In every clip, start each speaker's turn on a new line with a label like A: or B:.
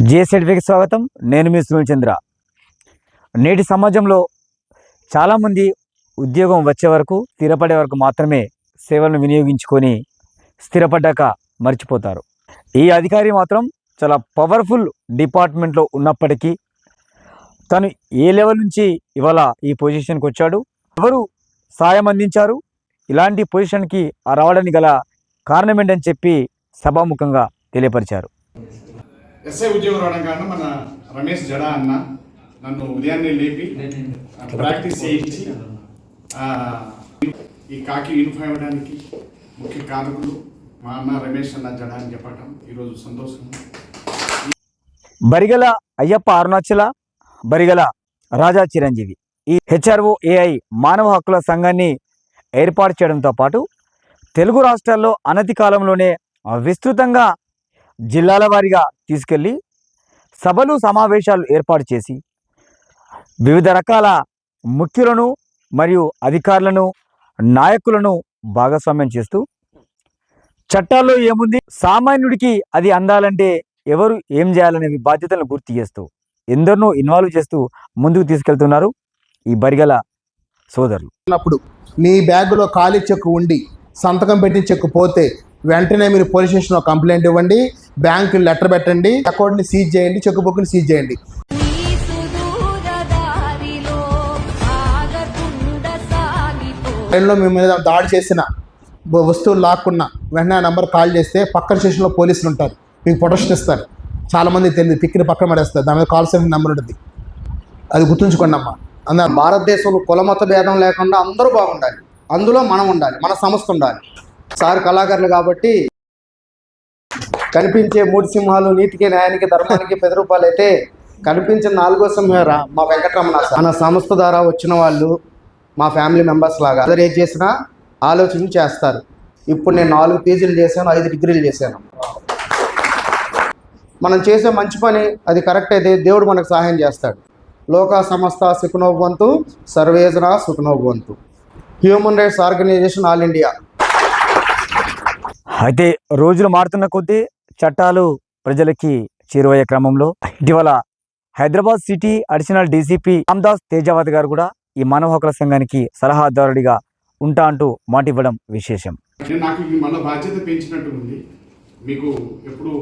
A: జిఎస్ఎడ్వికి స్వాగతం. నేను మీ సునీల్ చంద్ర. నేటి సమాజంలో చాలామంది ఉద్యోగం వచ్చే వరకు స్థిరపడే వరకు మాత్రమే సేవలను వినియోగించుకొని స్థిరపడ్డాక మర్చిపోతారు. ఈ అధికారి మాత్రం చాలా పవర్ఫుల్ డిపార్ట్మెంట్లో ఉన్నప్పటికీ తను ఏ లెవెల్ నుంచి ఇవాళ ఈ పొజిషన్కి వచ్చాడు ఎవరు సాయం అందించారు ఇలాంటి పొజిషన్కి రావడానికి గల కారణం ఏంటని చెప్పి సభాముఖంగా తెలియపరిచారు.
B: ఎస్ఐ ఉద్యోగం రావడం కారణం మన రమేష్ జడా అన్న నన్ను ఉదయాన్నే లేపి ప్రాక్టీస్ చేయించి ఈ కాకి యూనిఫామ్ ఇవ్వడానికి ముఖ్య కారకులు మా అన్న రమేష్ అన్న జడా అని చెప్పటం ఈరోజు సంతోషం.
A: బరిగల అయ్యప్ప అరుణాచల బరిగల రాజా చిరంజీవి. ఈ హెచ్ఆర్ఓ ఏఐ మానవ హక్కుల సంఘాన్ని ఏర్పాటు చేయడంతో పాటు తెలుగు రాష్ట్రాల్లో అనతి కాలంలోనే విస్తృతంగా జిల్లాల వారీగా తీసుకెళ్ళి సభలు సమావేశాలు ఏర్పాటు చేసి వివిధ రకాల ముఖ్యులను మరియు అధికారులను నాయకులను భాగస్వామ్యం చేస్తూ చట్టాల్లో ఏముంది? సామాన్యుడికి అది అందాలంటే ఎవరు ఏం చేయాలనే బాధ్యతలను గుర్తు చేస్తూ ఎందరినో ఇన్వాల్వ్ చేస్తూ ముందుకు తీసుకెళ్తున్నారు ఈ బరిగల సోదరులు.
C: అప్పుడు మీ బ్యాగులో ఖాళీ చెక్కు ఉండి సంతకం పెట్టి చెక్కు పోతే వెంటనే మీరు పోలీస్ స్టేషన్లో కంప్లైంట్ ఇవ్వండి బ్యాంకు లెటర్ పెట్టండి అకౌంట్ని సీజ్ చేయండి చెక్ బుక్ని సీజ్ చేయండి. ట్రైన్లో మీ మీద దాడి చేసిన వస్తువులు లాక్కున్న వెంటనే ఆ నెంబర్ కాల్ చేస్తే పక్కన స్టేషన్లో పోలీసులు ఉంటారు. మీకు ప్రొటెక్షన్ ఇస్తారు. చాలామంది తెలియదు పిక్కిని పక్కన పడేస్తారు. దాని మీద కాల్ సెంటర్ నెంబర్ ఉంటుంది. అది గుర్తుంచుకోండి అమ్మా. అందా
D: భారతదేశంలో కులమత భేదం లేకుండా అందరూ బాగుండాలి. అందులో మనం ఉండాలి. మన సంస్థ ఉండాలి. సార్ కళాకారులు కాబట్టి కనిపించే మూడు సింహాలు నీతికి న్యాయానికి ధర్మానికి పది రూపాయలు అయితే కనిపించిన నాలుగో సింహరా మా వెంకటరమణ మన సంస్థ ద్వారా వచ్చిన వాళ్ళు మా ఫ్యామిలీ మెంబర్స్ లాగా అందరు ఏం చేసినా ఆలోచన చేస్తారు. ఇప్పుడు నేను నాలుగు పీజీలు చేశాను ఐదు డిగ్రీలు చేశాను. మనం చేసే మంచి పని అది కరెక్ట్ అయితే దేవుడు మనకు సహాయం చేస్తాడు. లోక సంస్థ సుఖనోభవంతు సర్వేజన సుఖనోభవంతు. Human rights organisation all India
A: అయితే రోజులు మారుతున్న కొద్దీ చట్టాలు ప్రజలకి చేరువయ్యే క్రమంలో ఇటీవల Hyderabad city additional DCP Ramdas Tejavath గారు కూడా ఈ మానవ హక్కుల సంఘానికి సలహాదారుడిగా ఉంటా అంటూ మాట ఇవ్వడం విశేషం
B: నాకు ఇది మళ్ళీ బాధ్యత పెంచినట్టు ఉంది. మీకు ఎప్పుడు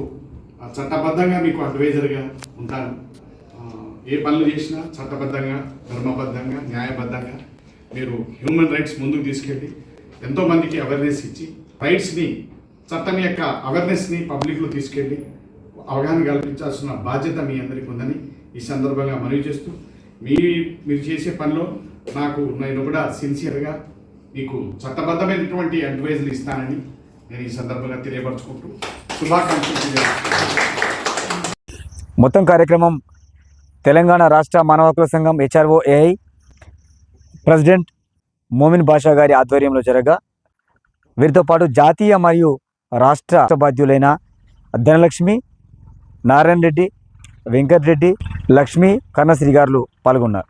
B: చట్టబద్ధంగా మీకు అడ్వైజర్గా ఉంటాను. ఏ పనులు చేసినా చట్టబద్ధంగా ధర్మబద్ధంగా న్యాయబద్ధంగా మీరు హ్యూమన్ రైట్స్ ముందుకు తీసుకెళ్ళి ఎంతోమందికి అవేర్నెస్ ఇచ్చి రైట్స్ని చట్టం యొక్క అవేర్నెస్ని పబ్లిక్లో తీసుకెళ్ళి అవగాహన కల్పించాల్సిన బాధ్యత మీ అందరికీ ఉందని ఈ సందర్భంగా మనవి చేస్తూ మీ మీరు చేసే పనిలో నాకు నేను కూడా సిన్సియర్గా మీకు చట్టబద్ధమైనటువంటి అడ్వైజులు ఇస్తానని నేను ఈ సందర్భంగా తెలియపరచుకుంటూ శుభాకాంక్షలు
A: మొత్తం కార్యక్రమం తెలంగాణ రాష్ట్ర మానవ హక్కుల సంఘం HRO AI president Momin Basha గారి ఆధ్వర్యంలో జరగగా వీరితో పాటు జాతీయ మరియు రాష్ట్ర బాధ్యులైన ధనలక్ష్మి నారాయణ రెడ్డి వెంకటరెడ్డి లక్ష్మి కర్ణశ్రీ గారులు పాల్గొన్నారు.